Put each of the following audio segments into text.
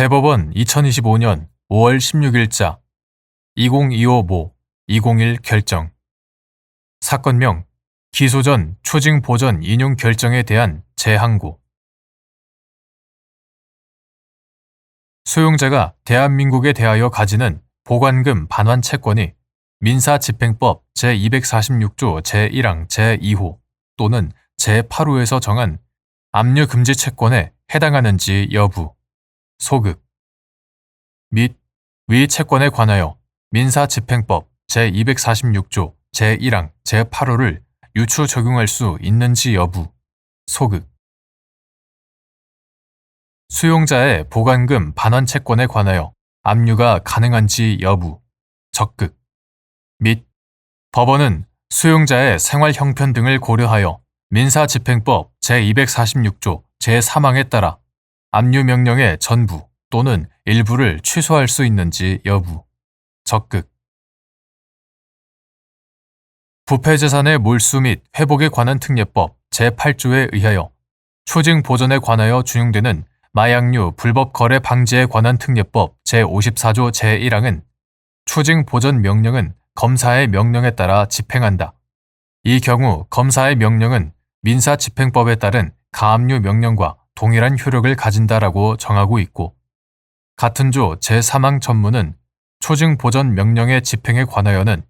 대법원 2025년 5월 16일자 2025 모 201 결정. 사건명 기소 전 초징 보전 인용 결정에 대한 재항고. 수용자가 대한민국에 대하여 가지는 보관금 반환 채권이 민사집행법 제246조 제1항 제2호 또는 제8호에서 정한 압류 금지 채권에 해당하는지 여부, 소급 및 위 채권에 관하여 민사집행법 제246조 제1항 제8호를 유추 적용할 수 있는지 여부, 소급 수용자의 보관금 반환 채권에 관하여 압류가 가능한지 여부, 적극 및 법원은 수용자의 생활 형편 등을 고려하여 민사집행법 제246조 제3항에 따라 압류 명령의 전부 또는 일부를 취소할 수 있는지 여부, 적극 부패재산의 몰수 및 회복에 관한 특례법 제8조에 의하여 초징 보전에 관하여 준용되는 마약류 불법 거래 방지에 관한 특례법 제54조 제1항은 초징 보전 명령은 검사의 명령에 따라 집행한다. 이 경우 검사의 명령은 민사집행법에 따른 가압류 명령과 동일한 효력을 가진다라고 정하고 있고 같은 조 제3항 전문은 초증 보전 명령의 집행에 관하여는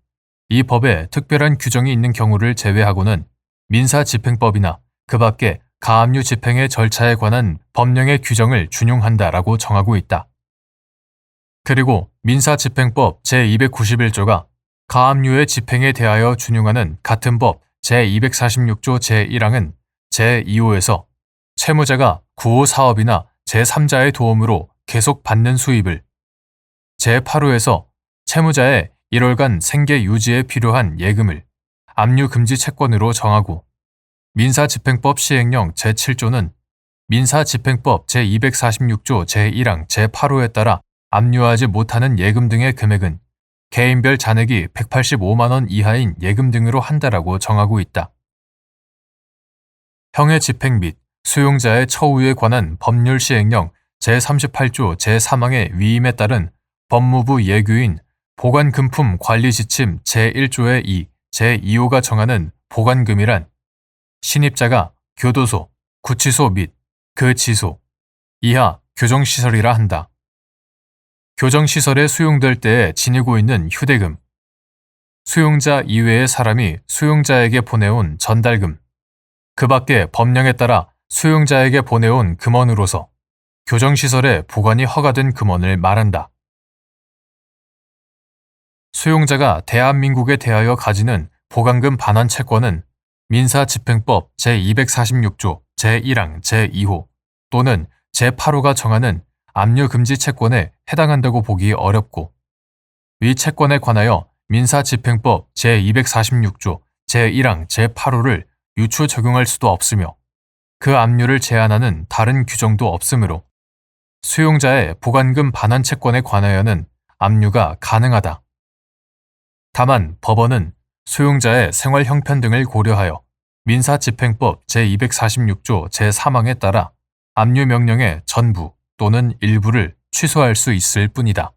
이 법에 특별한 규정이 있는 경우를 제외하고는 민사 집행법이나 그 밖에 가압류 집행의 절차에 관한 법령의 규정을 준용한다라고 정하고 있다. 그리고 민사집행법 제291조가 가압류의 집행에 대하여 준용하는 같은 법 제246조 제1항은 제2호에서 채무자가 구호 사업이나 제3자의 도움으로 계속 받는 수입을 제8호에서 채무자의 1월간 생계 유지에 필요한 예금을 압류 금지 채권으로 정하고 민사집행법 시행령 제7조는 민사집행법 제246조 제1항 제8호에 따라 압류하지 못하는 예금 등의 금액은 개인별 잔액이 185만원 이하인 예금 등으로 한다라고 정하고 있다. 형의 집행 및 수용자의 처우에 관한 법률 시행령 제38조 제3항의 위임에 따른 법무부 예규인 보관금품 관리 지침 제1조의 2, 제2호가 정하는 보관금이란 신입자가 교도소, 구치소 및 그 지소, 이하 교정시설이라 한다. 교정시설에 수용될 때에 지니고 있는 휴대금, 수용자 이외의 사람이 수용자에게 보내온 전달금, 그 밖에 법령에 따라 수용자에게 보내온 금원으로서 교정시설에 보관이 허가된 금원을 말한다. 수용자가 대한민국에 대하여 가지는 보관금 반환 채권은 민사집행법 제246조 제1항 제2호 또는 제8호가 정하는 압류금지 채권에 해당한다고 보기 어렵고 위 채권에 관하여 민사집행법 제246조 제1항 제8호를 유추 적용할 수도 없으며 그 압류를 제한하는 다른 규정도 없으므로 수용자의 보관금 반환 채권에 관하여는 압류가 가능하다. 다만 법원은 수용자의 생활 형편 등을 고려하여 민사집행법 제246조 제3항에 따라 압류 명령의 전부 또는 일부를 취소할 수 있을 뿐이다.